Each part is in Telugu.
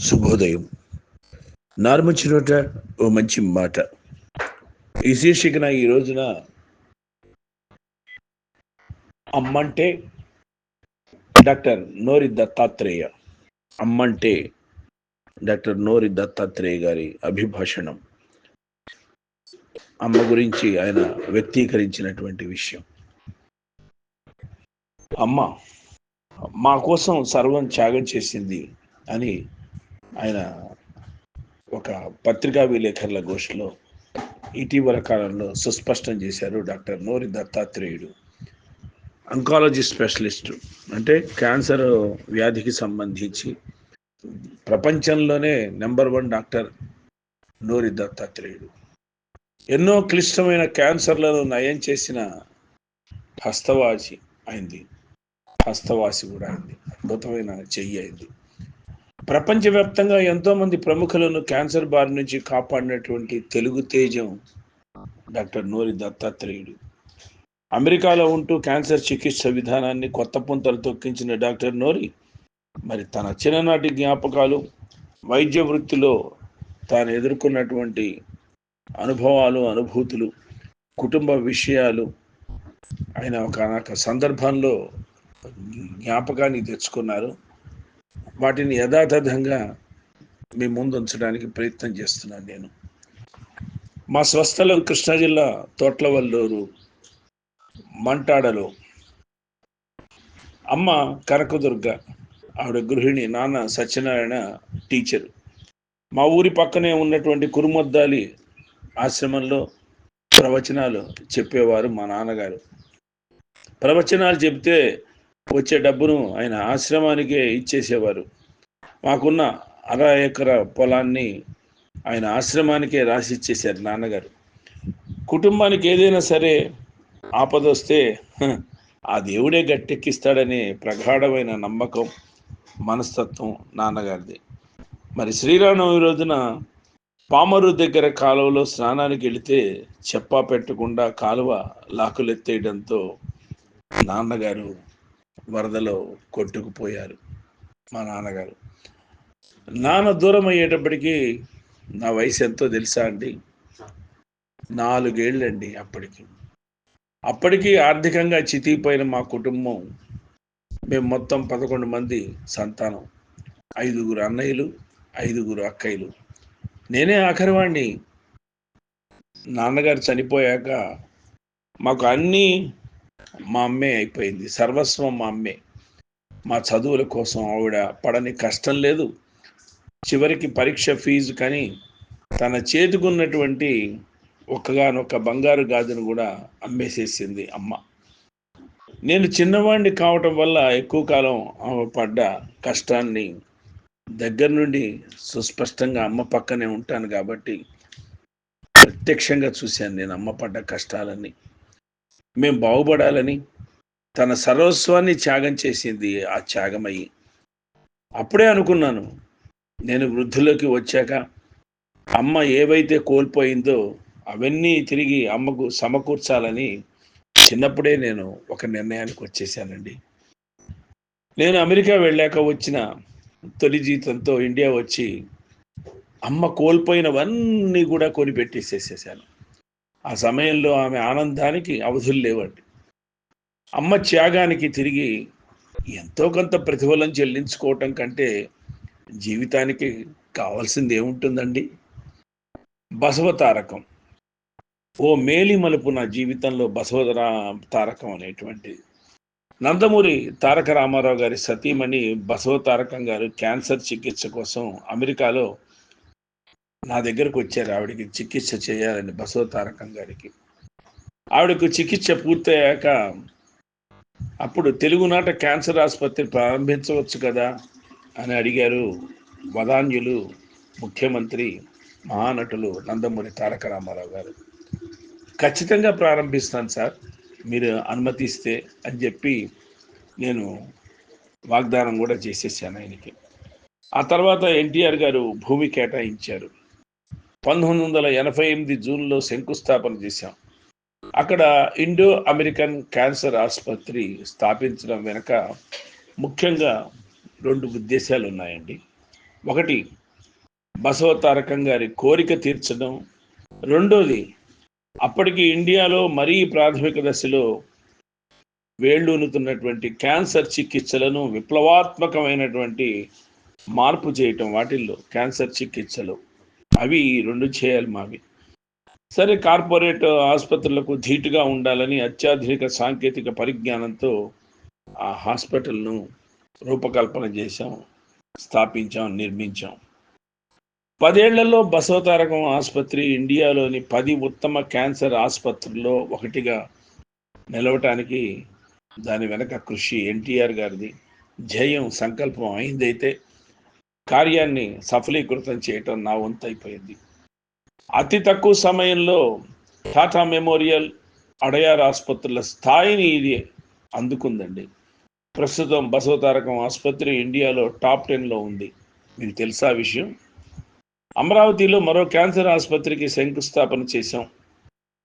శుభోదయం. నార్మచినోట ఓ మంచి మాట. ఈ శీర్షికన ఈ రోజున అమ్మంటే డాక్టర్ నోరి దత్తాత్రేయ. అమ్మంటే డాక్టర్ నోరి దత్తాత్రేయ గారి అభిభాషణం. అమ్మ గురించి ఆయన వ్యక్తీకరించినటువంటి విషయం. అమ్మ మా కోసం సర్వం త్యాగం చేసింది అని ఆయన ఒక పత్రికా విలేకరుల గోష్ఠిలో ఇటీవల కాలంలో సుస్పష్టం చేశారు డాక్టర్ నోరి దత్తాత్రేయుడు. అంకాలజీ స్పెషలిస్టు అంటే క్యాన్సర్ వ్యాధికి సంబంధించి ప్రపంచంలోనే నెంబర్ వన్ డాక్టర్ నోరి దత్తాత్రేయుడు. ఎన్నో క్లిష్టమైన క్యాన్సర్లను నయం చేసిన హస్తవాసి అయింది. హస్తవాసి కూడా అయింది. అద్భుతమైన చెయ్యి అయింది. ప్రపంచవ్యాప్తంగా ఎంతో మంది ప్రముఖులను క్యాన్సర్ బారి నుంచి కాపాడినటువంటి తెలుగు తేజం డాక్టర్ నోరి దత్తాత్రేయుడు. అమెరికాలో ఉంటూ క్యాన్సర్ చికిత్స విధానాన్ని కొత్త పుంతలు తొక్కించిన డాక్టర్ నోరి మరి తన చిన్ననాటి జ్ఞాపకాలు వైద్య వృత్తిలో తాను ఎదుర్కొన్నటువంటి అనుభవాలు అనుభూతులు కుటుంబ విషయాలు ఆయన ఒక సందర్భంలో జ్ఞాపకాన్ని తెచ్చుకున్నారు. వాటిని యథాతథంగా మీ ముందు ఉంచడానికి ప్రయత్నం చేస్తున్నాను నేను. మా స్వస్థలం కృష్ణా జిల్లా తోట్లవల్లూరు మంటాడలో. అమ్మ కనకదుర్గ ఆవిడ గృహిణి నాన్న సత్యనారాయణ టీచర్. మా ఊరి పక్కనే ఉన్నటువంటి కురుమద్దాలి ఆశ్రమంలో ప్రవచనాలు చెప్పేవారు మా నాన్నగారు. ప్రవచనాలు చెప్తే వచ్చే డబ్బును ఆయన ఆశ్రమానికే ఇచ్చేసేవారు. మాకున్న అర ఎకర పొలాన్ని ఆయన ఆశ్రమానికే రాసి ఇచ్చేశారు నాన్నగారు. కుటుంబానికి ఏదైనా సరే ఆపద వస్తే ఆ దేవుడే గట్టెక్కిస్తాడనే ప్రగాఢమైన నమ్మకం మనస్తత్వం నాన్నగారిది. మరి శ్రీరామనవమి రోజున పామరు దగ్గర కాలువలో స్నానానికి వెళితే చెప్పా పెట్టకుండా కాలువ లాకులెత్తేయడంతో నాన్నగారు వరదలో కొట్టుకుపోయారు మా నాన్నగారు. నాన్న దూరం అయ్యేటప్పటికీ నా వయసు ఎంతో తెలుసా అండి? నాలుగేళ్ళండి అప్పటికి. అప్పటికి ఆర్థికంగా చితిపోయిన మా కుటుంబం మేము మొత్తం పదకొండు మంది సంతానం. ఐదుగురు అన్నయ్యలు ఐదుగురు అక్కయ్యలు. నేనే ఆఖరివాణ్ణి. నాన్నగారు చనిపోయాక మాకు అన్నీ మా అమ్మే అయిపోయింది. సర్వస్వం మా అమ్మే. మా చదువుల కోసం ఆవిడ పడని కష్టం లేదు. చివరికి పరీక్ష ఫీజు కానీ తన చేతికున్నటువంటి ఒక్కగానొక్క బంగారు గాజును కూడా అమ్మేసేసింది అమ్మ. నేను చిన్నవాడిని కావటం వల్ల ఎక్కువ కాలం ఆమె పడ్డ కష్టాన్ని దగ్గర నుండి సుస్పష్టంగా అమ్మ పక్కనే ఉంటాను కాబట్టి ప్రత్యక్షంగా చూశాను నేను అమ్మ పడ్డ కష్టాలన్నీ. మేము బాగుపడాలని తన సర్వస్వాన్ని త్యాగం చేసింది ఆ త్యాగమయ్యి. అప్పుడే అనుకున్నాను నేను వృద్ధులోకి వచ్చాక అమ్మ ఏవైతే కోల్పోయిందో అవన్నీ తిరిగి అమ్మకు సమకూర్చాలని చిన్నప్పుడే నేను ఒక నిర్ణయానికి వచ్చేసానండి. నేను అమెరికా వెళ్ళాక వచ్చిన తొలి జీతంతో ఇండియా వచ్చి అమ్మ కోల్పోయినవన్నీ కూడా కొనిపెట్టేసేసేసాను ఆ సమయంలో ఆమె ఆనందానికి అవధులు లేవండి. అమ్మ త్యాగానికి తిరిగి ఎంతో కొంత ప్రతిఫలం చెల్లించుకోవటం కంటే జీవితానికి కావాల్సింది ఏముంటుందండి? బసవ తారకం ఓ మేలి మలుపు నా జీవితంలో బసవరా తారకం అనేటువంటి నందమూరి తారక రామారావు గారి సతీమణి బసవ తారకం గారు క్యాన్సర్ చికిత్స కోసం అమెరికాలో నా దగ్గరకు వచ్చారు. ఆవిడకి చికిత్స చేయాలని బసవ తారకం గారికి. ఆవిడకు చికిత్స పూర్తయ్యాక అప్పుడు తెలుగునాట క్యాన్సర్ ఆసుపత్రి ప్రారంభించవచ్చు కదా అని అడిగారు వదాన్యులు ముఖ్యమంత్రి మహానటులు నందమూరి తారక రామారావు గారు. ఖచ్చితంగా ప్రారంభిస్తాను సార్. మీరు అనుమతిస్తే అని చెప్పి నేను వాగ్దానం కూడా చేసేసాను ఆయనకి. ఆ తర్వాత ఎన్టీఆర్ గారు భూమి కేటాయించారు. పంతొమ్మిది వందల ఎనభై ఎనిమిది జూన్లో శంకుస్థాపన చేశాం. అక్కడ ఇండో అమెరికన్ క్యాన్సర్ ఆసుపత్రి స్థాపించడం వెనుక ముఖ్యంగా రెండు ఉద్దేశాలు ఉన్నాయండి. ఒకటి బసవతారకం గారి కోరిక తీర్చడం. రెండోది అప్పటికి ఇండియాలో మరీ ప్రాథమిక దశలో వేళ్ళూనుతున్నటువంటి క్యాన్సర్ చికిత్సలను విప్లవాత్మకమైనటువంటి మార్పు చేయటం వాటిల్లో క్యాన్సర్ చికిత్సలు. అవి రెండు చేయాలి మావి. సరే కార్పొరేట్ ఆసుపత్రులకు ధీటుగా ఉండాలని అత్యాధునిక సాంకేతిక పరిజ్ఞానంతో ఆ హాస్పిటల్ను రూపకల్పన చేశాం స్థాపించాం నిర్మించాం. పదేళ్ళలో బసవతారకం ఆసుపత్రి ఇండియాలోని పది ఉత్తమ క్యాన్సర్ ఆసుపత్రుల్లో ఒకటిగా నిలవటానికి దాని వెనక కృషి ఎన్టీఆర్ గారిది. జయం సంకల్పం అయిందైతే కార్యాన్ని సఫలీకృతం చేయటం నా వంతు అయిపోయింది అతి తక్కువ సమయంలో టాటా మెమోరియల్ అడయార్ ఆసుపత్రుల స్థాయిని ఇది అందుకుందండి. ప్రస్తుతం బసవతారకం ఆసుపత్రి ఇండియాలో టాప్ టెన్లో ఉంది. మీకు తెలుసా విషయం? అమరావతిలో మరో క్యాన్సర్ ఆసుపత్రికి శంకుస్థాపన చేశాం.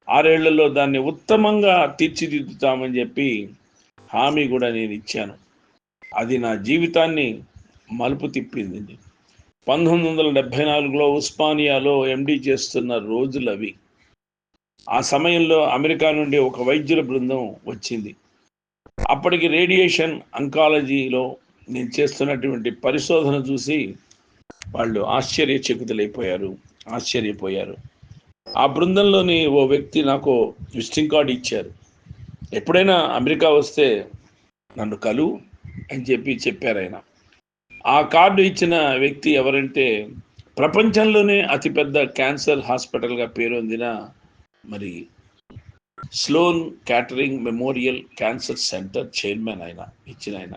ఆరేళ్ళలో దాన్ని ఉత్తమంగా తీర్చిదిద్దుతామని చెప్పి హామీ కూడా నేను ఇచ్చాను. అది నా జీవితాన్ని మలుపు తిప్పింది. పంతొమ్మిది వందల డెబ్భై నాలుగులో ఉస్మానియాలో ఎండి చేస్తున్న రోజులు అవి. ఆ సమయంలో అమెరికా నుండి ఒక వైద్యుల బృందం వచ్చింది. అప్పటికి రేడియేషన్ అంకాలజీలో నేను చేస్తున్నటువంటి పరిశోధన చూసి వాళ్ళు ఆశ్చర్యచకితులైపోయారు ఆశ్చర్యపోయారు. ఆ బృందంలోని ఓ వ్యక్తి నాకు విజిటింగ్ కార్డు ఇచ్చారు. ఎప్పుడైనా అమెరికా వస్తే నన్ను కలు అని చెప్పి చెప్పారు ఆయన. ఆ కార్డు ఇచ్చిన వ్యక్తి ఎవరంటే ప్రపంచంలోనే అతిపెద్ద క్యాన్సర్ హాస్పిటల్గా పేరొందిన మరి Sloan Kettering memorial cancer centre chairman ఆయన ఇచ్చిన ఆయన.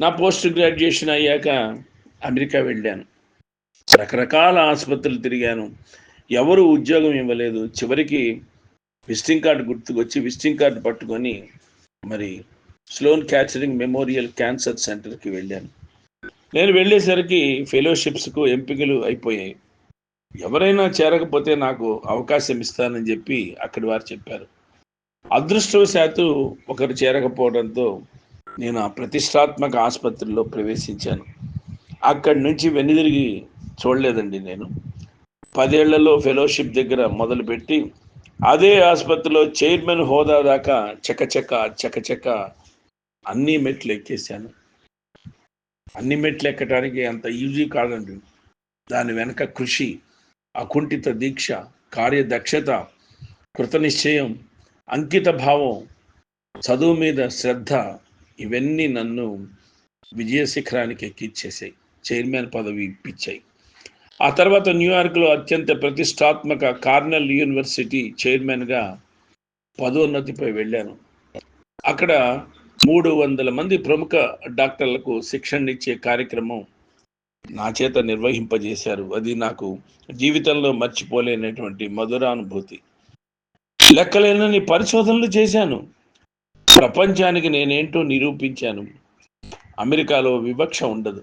నా పోస్ట్ గ్రాడ్యుయేషన్ అయ్యాక అమెరికా వెళ్ళాను. రకరకాల ఆసుపత్రులు తిరిగాను. ఎవరు ఉద్యోగం ఇవ్వలేదు. చివరికి విజిటింగ్ కార్డు గుర్తుకొచ్చి విజిటింగ్ కార్డు పట్టుకొని మరి స్లోన్ క్యాచరింగ్ మెమోరియల్ క్యాన్సర్ సెంటర్కి వెళ్ళాను. నేను వెళ్ళేసరికి ఫెలోషిప్స్కు ఎంపికలు అయిపోయాయి. ఎవరైనా చేరకపోతే నాకు అవకాశం ఇస్తానని చెప్పి అక్కడి వారు చెప్పారు. అదృష్టవశాత్తు ఒకరు చేరకపోవడంతో నేను ఆ ప్రతిష్టాత్మక ఆసుపత్రిలో ప్రవేశించాను. అక్కడి నుంచి వెనుదిరిగి చూడలేదండి నేను. పదేళ్ళలో ఫెలోషిప్ దగ్గర మొదలుపెట్టి అదే ఆసుపత్రిలో చైర్మన్ హోదా దాకా చకచక చకచక అన్ని మెట్లు ఎక్కేశాను. అన్ని మెట్లు ఎక్కడానికి అంత ఈజీ కాదండి. దాని వెనక కృషి అకుంఠిత దీక్ష కార్యదక్షత కృతనిశ్చయం అంకిత భావం చదువు మీద శ్రద్ధ ఇవన్నీ నన్ను విజయ శిఖరానికి ఎక్కిచ్చేసాయి చైర్మన్ పదవి ఇప్పించాయి. ఆ తర్వాత న్యూయార్క్లో అత్యంత ప్రతిష్టాత్మక కార్నెల్ యూనివర్సిటీ చైర్మన్గా పదోన్నతిపై వెళ్ళాను. అక్కడ మూడు వందల మంది ప్రముఖ డాక్టర్లకు శిక్షణ ఇచ్చే కార్యక్రమం నా చేత నిర్వహింపజేశారు. అది నాకు జీవితంలో మర్చిపోలేనటువంటి మధురానుభూతి. లెక్కలేనని పరిశోధనలు చేశాను. ప్రపంచానికి నేనేంటో నిరూపించాను. అమెరికాలో వివక్ష ఉండదు.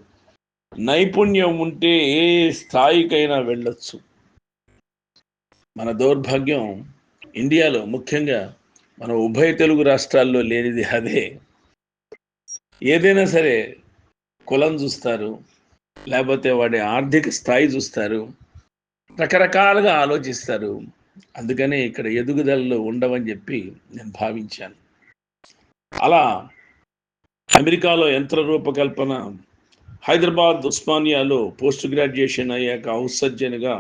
నైపుణ్యం ఉంటే ఏ స్థాయికైనా వెళ్ళొచ్చు. మన దౌర్భాగ్యం ఇండియాలో ముఖ్యంగా మన ఉభయ తెలుగు రాష్ట్రాల్లో లేనిది అదే. ఏదైనా సరే కులం చూస్తారు లేకపోతే వాడి ఆర్థిక స్థాయి చూస్తారు రకరకాలుగా ఆలోచిస్తారు. అందుకనే ఇక్కడ ఎదుగుదలలు ఉండవని చెప్పి నేను భావించాను. అలా అమెరికాలో యంత్ర రూపకల్పన హైదరాబాద్ ఉస్మానియాలో పోస్ట్ గ్రాడ్యుయేషన్ అయ్యాక ఔత్సర్జనగా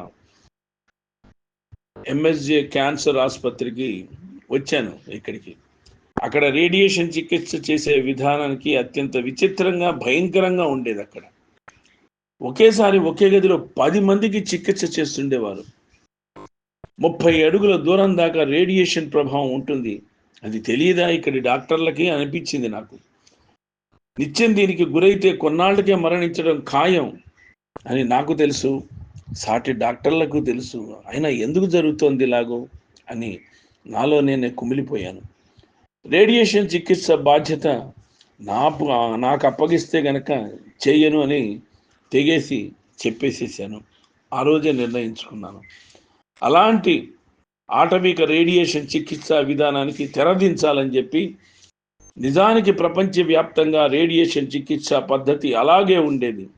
ఎంఎస్జే క్యాన్సర్ ఆసుపత్రికి వచ్చాను ఇక్కడికి. అక్కడ రేడియేషన్ చికిత్స చేసే విధానానికి అత్యంత విచిత్రంగా భయంకరంగా ఉండేది అక్కడ. ఒకేసారి ఒకే గదిలో పది మందికి చికిత్స చేస్తుండేవారు. ముప్పై అడుగుల దూరం దాకా రేడియేషన్ ప్రభావం ఉంటుంది. అది తెలియదా? ఇక్కడి డాక్టర్లకి అనిపించింది నాకు. నిత్యం దీనికి గురైతే కొన్నాళ్ళకే మరణించడం ఖాయం అని నాకు తెలుసు. సాటి డాక్టర్లకు తెలుసు. అయినా ఎందుకు జరుగుతోంది ఇలాగో అని నాలో నేనే కుమిలిపోయాను. రేడియేషన్ చికిత్స బాధ్యత నా నాకు అప్పగిస్తే గనక చేయను అని తెగేసి చెప్పేసేసాను. ఆ రోజే నిర్ణయించుకున్నాను. అలాంటి ఆటవిక రేడియేషన్ చికిత్సా విధానానికి తెరదించాలని చెప్పి నిజానికి ప్రపంచవ్యాప్తంగా రేడియేషన్ చికిత్సా పద్ధతి అలాగే ఉండేది.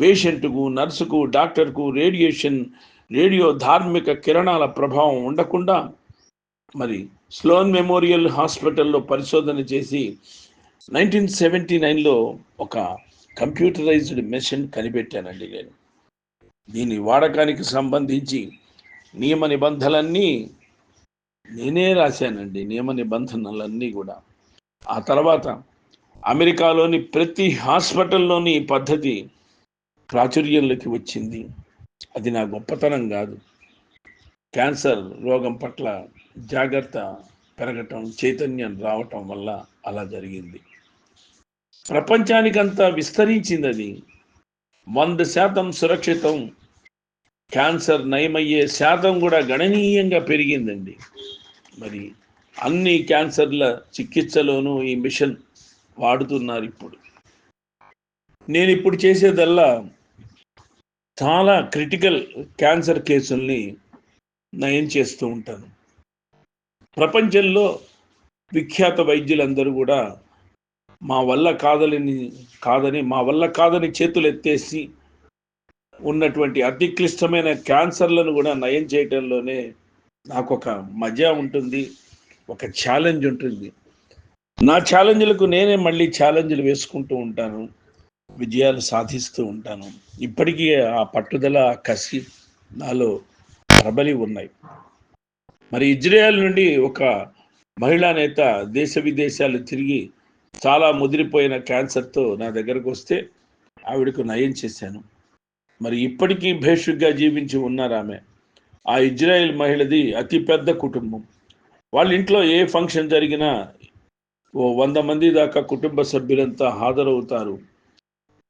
పేషెంట్కు నర్సుకు డాక్టర్కు రేడియేషన్ రేడియో ధార్మిక కిరణాల ప్రభావం ఉండకుండా మరి స్లోన్ మెమోరియల్ హాస్పిటల్లో పరిశోధన చేసి నైన్టీన్ సెవెంటీ నైన్లో ఒక కంప్యూటరైజ్డ్ మెషిన్ కనిపెట్టానండి నేను. దీని వాడకానికి సంబంధించి నియమ నిబంధనలన్నీ నేనే రాశానండి నియమ నిబంధనలన్నీ కూడా. ఆ తర్వాత అమెరికాలోని ప్రతి హాస్పిటల్లోని పద్ధతి ప్రాచుర్యంలోకి వచ్చింది. అది నా గొప్పతనం కాదు. క్యాన్సర్ రోగం పట్ల జాగ్రత్త పెరగటం చైతన్యం రావటం వల్ల అలా జరిగింది. ప్రపంచానికంతా విస్తరించింది అది వంద శాతం సురక్షితం క్యాన్సర్ నయమయ్యే శాతం కూడా గణనీయంగా పెరిగిందండి. మరి అన్ని క్యాన్సర్ల చికిత్సలోనూ ఈ మిషన్ వాడుతున్నారు ఇప్పుడు. నేను ఇప్పుడు చేసేదల్లా చాలా క్రిటికల్ క్యాన్సర్ కేసుల్ని నయం చేస్తూ ఉంటాను. ప్రపంచంలో విఖ్యాత వైద్యులందరూ కూడా మా వల్ల కాదని కాదని మా వల్ల కాదని చేతులు ఎత్తేసి ఉన్నటువంటి అతి క్లిష్టమైన క్యాన్సర్లను కూడా నయం చేయటంలోనే నాకు ఒక మజా ఉంటుంది ఒక ఛాలెంజ్ ఉంటుంది. నా ఛాలెంజ్లకు నేనే మళ్ళీ ఛాలెంజ్లు వేసుకుంటూ ఉంటాను విజయాలు సాధిస్తూ ఉంటాను. ఇప్పటికీ ఆ పట్టుదల ఆ కసి నాలో ప్రబలి ఉన్నాయి. మరి ఇజ్రాయెల్ నుండి ఒక మహిళా నేత దేశ విదేశాలు తిరిగి చాలా ముదిరిపోయిన క్యాన్సర్తో నా దగ్గరకు వస్తే ఆవిడకు నయం చేశాను. మరి ఇప్పటికీ భేషుగ్గా జీవించి ఉన్నారు ఆమె. ఆ ఇజ్రాయెల్ మహిళది అతిపెద్ద కుటుంబం. వాళ్ళ ఇంట్లో ఏ ఫంక్షన్ జరిగినా ఓ వంద మంది దాకా కుటుంబ సభ్యులంతా హాజరవుతారు.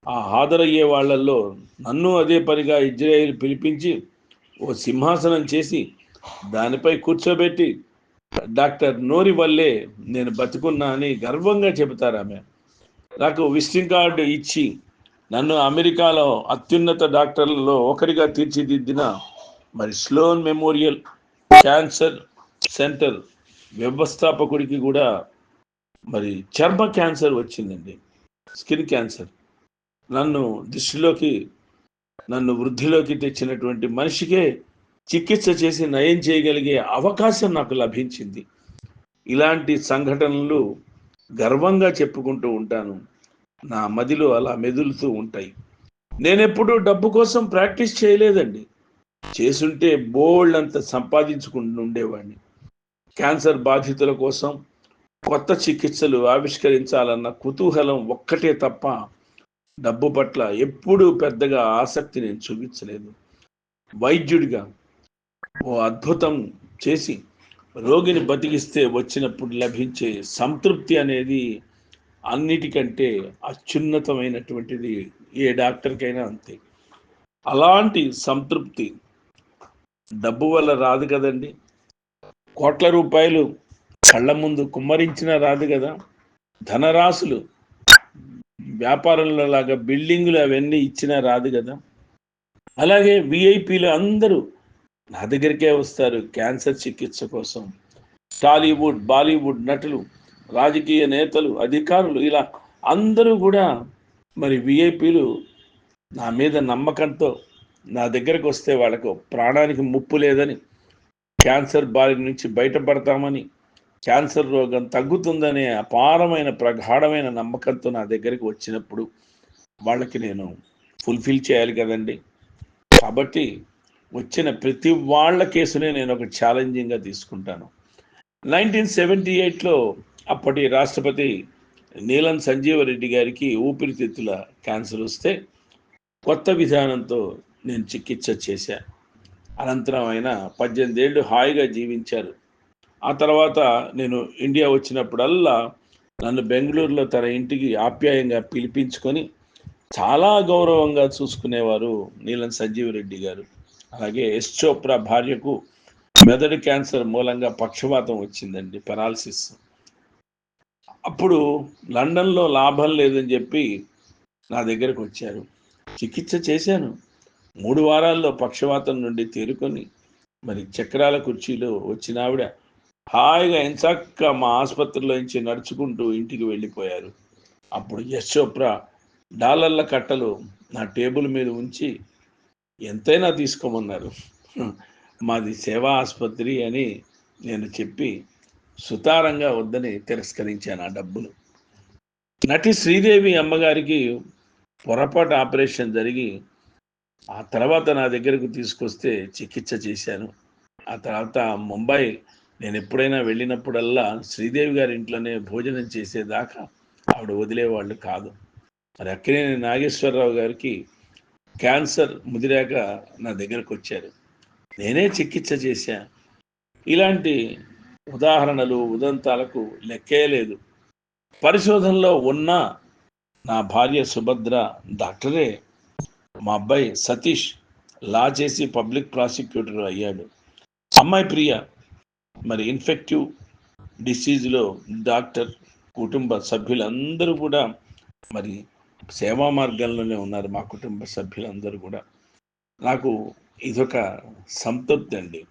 ఆ హాజరయ్యే వాళ్ళల్లో నన్ను అదే పనిగా ఇజ్రాయెల్ పిలిపించి ఓ సింహాసనం చేసి దానిపై కూర్చోబెట్టి డాక్టర్ నోరి వల్లే నేను బతుకున్నా అని గర్వంగా చెబుతారు ఆమె. నాకు విజిటింగ్ కార్డు ఇచ్చి నన్ను అమెరికాలో అత్యున్నత డాక్టర్లలో ఒకరిగా తీర్చిదిద్దిన మరి స్లోన్ మెమోరియల్ క్యాన్సర్ సెంటర్ వ్యవస్థాపకుడికి కూడా మరి చర్మ క్యాన్సర్ వచ్చిందండి. Skin cancer. నన్ను దృష్టిలోకి నన్ను వృద్ధిలోకి తెచ్చినటువంటి మనిషికే చికిత్స చేసి నయం చేయగలిగే అవకాశం నాకు లభించింది. ఇలాంటి సంఘటనలు గర్వంగా చెప్పుకుంటూ ఉంటాను. నా మదిలో అలా మెదులుతూ ఉంటాయి. నేనెప్పుడూ డబ్బు కోసం ప్రాక్టీస్ చేయలేదండి. చేసుంటే బోల్డ్ అంత సంపాదించుకుంటూ ఉండేవాడిని. క్యాన్సర్ బాధితుల కోసం కొత్త చికిత్సలు ఆవిష్కరించాలన్న కుతూహలం ఒక్కటే తప్ప డబ్బు పట్ల ఎప్పుడూ పెద్దగా ఆసక్తి నేను చూపించలేదు. వైద్యుడిగా ఓ అద్భుతం చేసి రోగిని బతికిస్తే వచ్చినప్పుడు లభించే సంతృప్తి అనేది అన్నిటికంటే అత్యున్నతమైనటువంటిది. ఏ డాక్టర్కైనా అంతే. అలాంటి సంతృప్తి డబ్బు వల్ల రాదు కదండి. కోట్ల రూపాయలు కళ్ళ ముందు కుమ్మరించినా రాదు కదా. ధనరాశులు వ్యాపారంలో లాగా బిల్డింగులు అవన్నీ ఇచ్చినా రాదు కదా. అలాగే విఐపీలు అందరూ నా దగ్గరికే వస్తారు క్యాన్సర్ చికిత్స కోసం. టాలీవుడ్ బాలీవుడ్ నటులు రాజకీయ నేతలు అధికారులు ఇలా అందరూ కూడా మరి విఐపీలు నా మీద నమ్మకంతో నా దగ్గరకు వస్తే వాళ్ళకు ప్రాణానికి ముప్పు లేదని క్యాన్సర్ బారి నుంచి బయటపడతామని క్యాన్సర్ రోగం తగ్గుతుందనే అపారమైన ప్రగాఢమైన నమ్మకంతో నా దగ్గరికి వచ్చినప్పుడు వాళ్ళకి నేను ఫుల్ఫిల్ చేయాలి కదండి. కాబట్టి వచ్చిన ప్రతి వాళ్ళ కేసునే నేను ఒక ఛాలెంజింగ్గా తీసుకుంటాను. నైన్టీన్ సెవెంటీ ఎయిట్లో అప్పటి రాష్ట్రపతి నీలం సంజీవరెడ్డి గారికి ఊపిరితిత్తుల క్యాన్సర్ వస్తే కొత్త విధానంతో నేను చికిత్స చేశాను అనంతరం ఆయన పద్దెనిమిది ఏళ్ళు హాయిగా జీవించారు. ఆ తర్వాత నేను ఇండియా వచ్చినప్పుడల్లా నన్ను బెంగళూరులో తన ఇంటికి ఆప్యాయంగా పిలిపించుకొని చాలా గౌరవంగా చూసుకునేవారు నీలం సంజీవరెడ్డి గారు. అలాగే ఎస్ చోప్రా భార్యకు మెదడు క్యాన్సర్ మూలంగా పక్షవాతం వచ్చిందండి పెరాలసిస్. అప్పుడు లండన్లో లాభం లేదని చెప్పి నా దగ్గరకు వచ్చారు. చికిత్స చేశాను. మూడు వారాల్లో పక్షవాతం నుండి తేరుకొని మరి చక్రాల కుర్చీలో వచ్చిన ఆవిడ హాయిగా ఎంచక్క మా ఆసుపత్రిలో నుంచి నడుచుకుంటూ ఇంటికి వెళ్ళిపోయారు. అప్పుడు యశ్ చోప్రా డాలర్ల కట్టలు నా టేబుల్ మీద ఉంచి ఎంతైనా తీసుకోమన్నారు. మాది సేవా ఆసుపత్రి అని నేను చెప్పి సుతారంగా వద్దని తిరస్కరించాను ఆ డబ్బులు. నటి శ్రీదేవి అమ్మగారికి పొరపాటు ఆపరేషన్ జరిగి ఆ తర్వాత నా దగ్గరకు తీసుకొస్తే చికిత్స చేశాను. ఆ తర్వాత ముంబై నేను ఎప్పుడైనా వెళ్ళినప్పుడల్లా శ్రీదేవి గారి ఇంట్లోనే భోజనం చేసేదాకా ఆవిడ వదిలేవాళ్ళు కాదు. మరి అక్కినేని నాగేశ్వరరావు గారికి క్యాన్సర్ ముదిరాక నా దగ్గరకు వచ్చారు. నేనే చికిత్స చేశా. ఇలాంటి ఉదాహరణలు ఉదంతాలకు లెక్కే లేదు పరిశోధనలో ఉన్న నా భార్య సుభద్ర డాక్టరే మా అబ్బాయి సతీష్ లా చేసి పబ్లిక్ ప్రాసిక్యూటర్ అయ్యాడు. అమ్మాయి ప్రియ మరి ఇన్ఫెక్టివ్ డిసీజ్లో డాక్టర్ కుటుంబ సభ్యులందరూ కూడా మరి సేవా మార్గంలోనే ఉన్నారు మా కుటుంబ సభ్యులందరూ కూడా. నాకు ఇదొక సంతృప్తి అండి.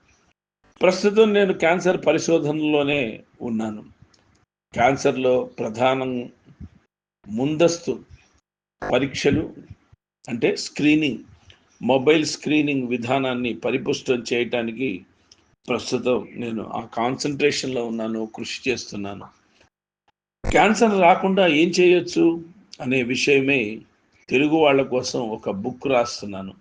ప్రస్తుతం నేను క్యాన్సర్ పరిశోధనలోనే ఉన్నాను. క్యాన్సర్లో ప్రధానం ముందస్తు పరీక్షలు అంటే స్క్రీనింగ్ మొబైల్ స్క్రీనింగ్ విధానాన్ని పరిపుష్టం చేయటానికి ప్రస్తుతం నేను ఆ కాన్సన్ట్రేషన్లో ఉన్నాను కృషి చేస్తున్నాను. క్యాన్సర్ రాకుండా ఏం చేయొచ్చు అనే విషయమే తెలుగు వాళ్ళ కోసం ఒక బుక్ రాస్తున్నాను.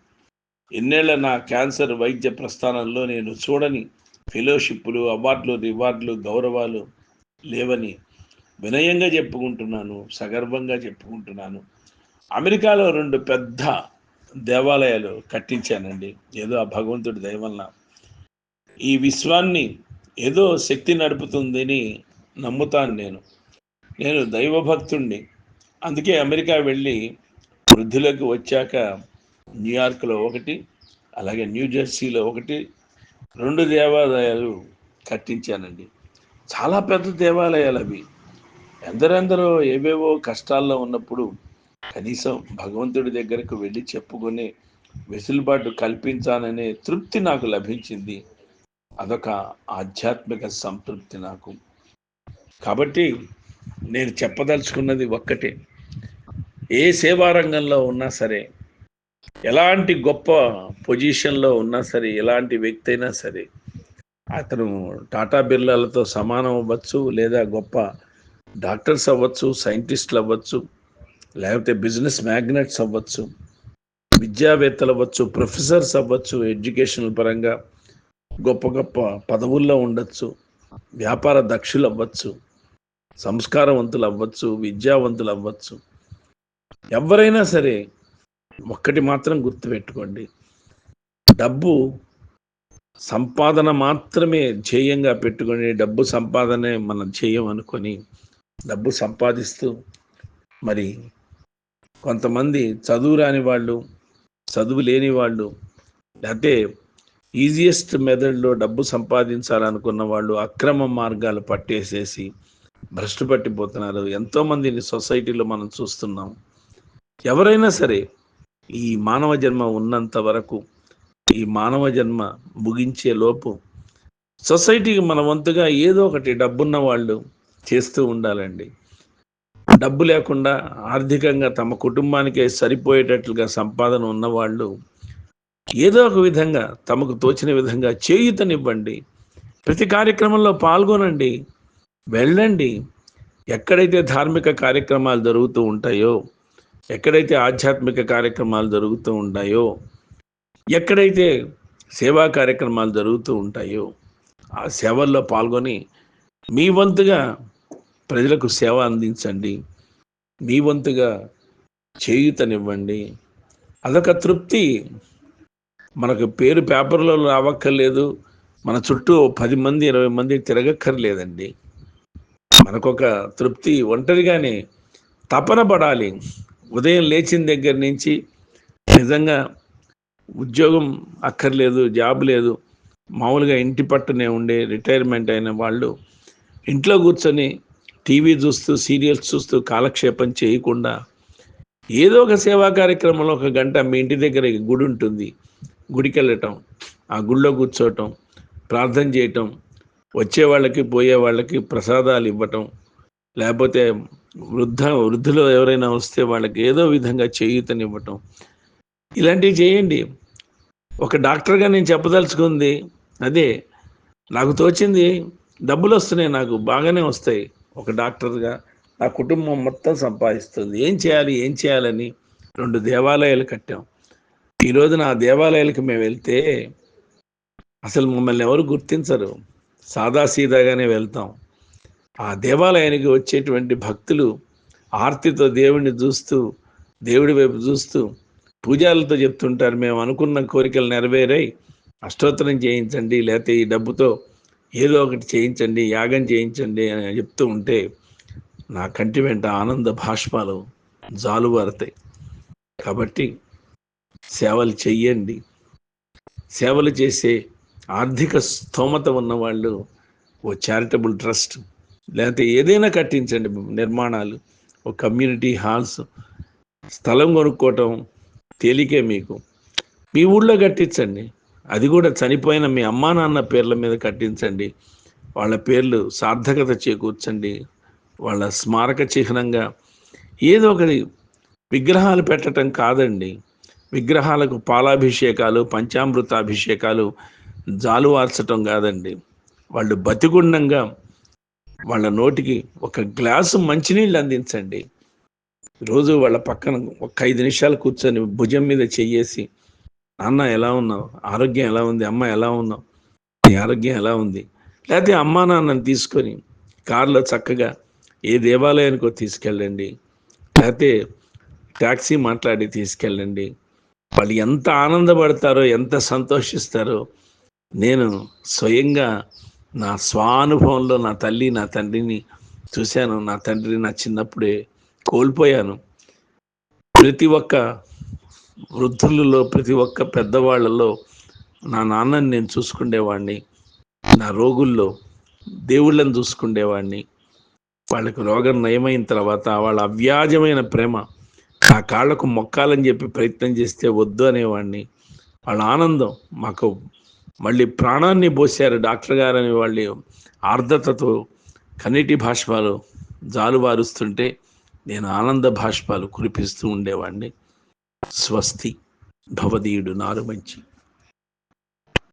ఎన్నేళ్ళ నా క్యాన్సర్ వైద్య ప్రస్థానంలో నేను చూడని ఫెలోషిప్లు అవార్డులు రివార్డులు గౌరవాలు లేవని వినయంగా చెప్పుకుంటున్నాను సగర్వంగా చెప్పుకుంటున్నాను. అమెరికాలో రెండు పెద్ద దేవాలయాలు కట్టించానండి. ఏదో ఆ భగవంతుడి దయవల్ల ఈ విశ్వాన్ని ఏదో శక్తి నడుపుతుందని నమ్ముతాను నేను. నేను దైవభక్తుణ్ణి. అందుకే అమెరికా వెళ్ళి వృద్ధులకు వచ్చాక న్యూయార్క్లో ఒకటి అలాగే న్యూజెర్సీలో ఒకటి రెండు దేవాలయాలు కట్టించానండి. చాలా పెద్ద దేవాలయాలు అవి. ఎందరెందరో ఏవేవో కష్టాల్లో ఉన్నప్పుడు కనీసం భగవంతుడి దగ్గరకు వెళ్ళి చెప్పుకొని వెసులుబాటు కల్పించాననే తృప్తి నాకు లభించింది. అదొక ఆధ్యాత్మిక సంతృప్తి నాకు. కాబట్టి నేను చెప్పదలుచుకున్నది ఒక్కటే. ఏ సేవా రంగంలో ఉన్నా సరే ఎలాంటి గొప్ప పొజిషన్లో ఉన్నా సరే ఎలాంటి వ్యక్తి అయినా సరే అతను టాటా బిర్లాలతో సమానం అవ్వచ్చు లేదా గొప్ప డాక్టర్స్ అవ్వచ్చు సైంటిస్టులు అవ్వచ్చు లేకపోతే బిజినెస్ మ్యాగ్నెట్స్ అవ్వచ్చు విద్యావేత్తలు అవ్వచ్చు ప్రొఫెసర్స్ అవ్వచ్చు ఎడ్యుకేషనల్ పరంగా గొప్ప గొప్ప పదవుల్లో ఉండొచ్చు వ్యాపార దక్షులు అవ్వచ్చు సంస్కారవంతులు అవ్వచ్చు విద్యావంతులు అవ్వచ్చు ఎవరైనా సరే ఒక్కటి మాత్రం గుర్తుపెట్టుకోండి. డబ్బు సంపాదన మాత్రమే ధ్యేయంగా పెట్టుకొని డబ్బు సంపాదనే మన ధ్యేయం అనుకొని డబ్బు సంపాదిస్తూ మరి కొంతమంది చదువు రాని వాళ్ళు చదువు లేని వాళ్ళు లేకపోతే ఈజియెస్ట్ మెథడ్లో డబ్బు సంపాదించాలనుకున్న వాళ్ళు అక్రమ మార్గాలు పట్టేసేసి భ్రష్టు పట్టిపోతున్నారు. ఎంతోమందిని సొసైటీలో మనం చూస్తున్నాం. ఎవరైనా సరే ఈ మానవ జన్మ ఉన్నంత వరకు ఈ మానవ జన్మ ముగించే లోపు సొసైటీకి మన వంతుగా ఏదో ఒకటి డబ్బున్న వాళ్ళు చేస్తూ ఉండాలండి. డబ్బు లేకుండా ఆర్థికంగా తమ కుటుంబానికే సరిపోయేటట్లుగా సంపాదన ఉన్నవాళ్ళు ఏదో ఒక విధంగా తమకు తోచిన విధంగా చేయుతనివ్వండి. ప్రతి కార్యక్రమంలో పాల్గొనండి. వెళ్ళండి. ఎక్కడైతే ధార్మిక కార్యక్రమాలు జరుగుతూ ఉంటాయో ఎక్కడైతే ఆధ్యాత్మిక కార్యక్రమాలు జరుగుతూ ఉంటాయో ఎక్కడైతే సేవా కార్యక్రమాలు జరుగుతూ ఉంటాయో ఆ సేవల్లో పాల్గొని మీ వంతుగా ప్రజలకు సేవ అందించండి. మీ వంతుగా చేయూతనివ్వండి. అదొక తృప్తి. మనకు పేరు పేపర్లో రావక్కర్లేదు. మన చుట్టూ పది మంది ఇరవై మంది తిరగక్కర్లేదండి. మనకొక తృప్తి ఒంటరిగానే తపన పడాలి. ఉదయం లేచిన దగ్గర నుంచి నిజంగా ఉద్యోగం అక్కర్లేదు జాబ్ లేదు. మామూలుగా ఇంటి పట్టునే ఉండే రిటైర్మెంట్ అయిన వాళ్ళు ఇంట్లో కూర్చొని టీవీ చూస్తూ సీరియల్స్ చూస్తూ కాలక్షేపం చేయకుండా ఏదో ఒక సేవా కార్యక్రమంలో ఒక గంట మీ ఇంటి దగ్గర గుడి ఉంటుంది. గుడికి వెళ్ళటం ఆ గుడిలో కూర్చోవటం ప్రార్థన చేయటం వచ్చే వాళ్ళకి పోయే వాళ్ళకి ప్రసాదాలు ఇవ్వటం లేకపోతే వృద్ధ వృద్ధులు ఎవరైనా వస్తే వాళ్ళకి ఏదో విధంగా చేయూతనివ్వటం. ఇలాంటివి చేయండి. ఒక డాక్టర్గా నేను చెప్పదలుచుకుంది అదే నాకు తోచింది డబ్బులు వస్తున్నాయి నాకు బాగానే వస్తాయి ఒక డాక్టర్గా. నా కుటుంబం మొత్తం సంపాదిస్తుంది. ఏం చేయాలి ఏం చేయాలని రెండు దేవాలయాలు కట్టాం. ఈరోజు నా దేవాలయాలకు మేము వెళ్తే అసలు మమ్మల్ని ఎవరు గుర్తించరు. సాదాసీదాగానే వెళ్తాం. ఆ దేవాలయానికి వచ్చేటువంటి భక్తులు ఆర్తితో దేవుడిని చూస్తూ దేవుడి వైపు చూస్తూ పూజాలతో చెప్తుంటారు మేము అనుకున్న కోరికలు నెరవేరాయి. అష్టోత్తరం చేయించండి లేకపోతే ఈ డబ్బుతో ఏదో ఒకటి చేయించండి యాగం చేయించండి అని చెప్తూ ఉంటే నా కంటి వెంట ఆనంద భాష్పాలు జాలువారుతాయి. కాబట్టి సేవలు చెయ్యండి. సేవలు చేసే ఆర్థిక స్తోమత ఉన్నవాళ్ళు ఓ చారిటబుల్ ట్రస్ట్ లేకపోతే ఏదైనా కట్టించండి నిర్మాణాలు. ఒక కమ్యూనిటీ హాల్స్ స్థలం కొనుక్కోవటం తేలికే మీకు. మీ ఊళ్ళో కట్టించండి. అది కూడా చనిపోయిన మీ అమ్మా నాన్న పేర్ల మీద కట్టించండి. వాళ్ళ పేర్లు సార్థకత చేకూర్చండి. వాళ్ళ స్మారక చిహ్నంగా ఏదో ఒకటి విగ్రహాలు పెట్టడం కాదండి. విగ్రహాలకు పాలాభిషేకాలు పంచామృతాభిషేకాలు జాలువార్చటం కాదండి. వాళ్ళు బతిగుండంగా వాళ్ళ నోటికి ఒక గ్లాసు మంచినీళ్ళు అందించండి. రోజు వాళ్ళ పక్కన ఒక ఐదు నిమిషాలు కూర్చొని భుజం మీద చెయ్యేసి నాన్న ఎలా ఉన్నావు? ఆరోగ్యం ఎలా ఉంది? అమ్మ ఎలా ఉన్నావు? నీ ఆరోగ్యం ఎలా ఉంది? లేకపోతే అమ్మా నాన్నని తీసుకొని కారులో చక్కగా ఏ దేవాలయానికో తీసుకెళ్ళండి. లేకపోతే ట్యాక్సీ మాట్లాడి తీసుకెళ్ళండి. వాళ్ళు ఎంత ఆనందపడతారో ఎంత సంతోషిస్తారో నేను స్వయంగా నా స్వానుభవంలో నా తల్లి నా తండ్రిని చూశాను. నా తండ్రి నా చిన్నప్పుడే కోల్పోయాను. ప్రతి ఒక్క వృద్ధులలో ప్రతి ఒక్క పెద్దవాళ్ళలో నా నాన్నని నేను చూసుకునేవాడిని నా రోగుల్లో దేవుళ్ళని చూసుకునేవాడిని వాళ్ళకు రోగం నయమైన తర్వాత వాళ్ళ అవ్యాజమైన ప్రేమ ఆ కాళ్ళకు మొక్కాలని చెప్పి ప్రయత్నం చేస్తే వద్దు అనేవాడిని. వాళ్ళ ఆనందం మాకు మళ్ళీ ప్రాణాన్ని పోసారు డాక్టర్ గారు అని వాళ్ళు ఆర్ద్రతతో కన్నీటి భాష్పాలు జాలువారుస్తుంటే నేను ఆనంద భాష్పాలు కురిపిస్తూ ఉండేవాడిని. స్వస్తి భవదీయుడు నారు మంచి.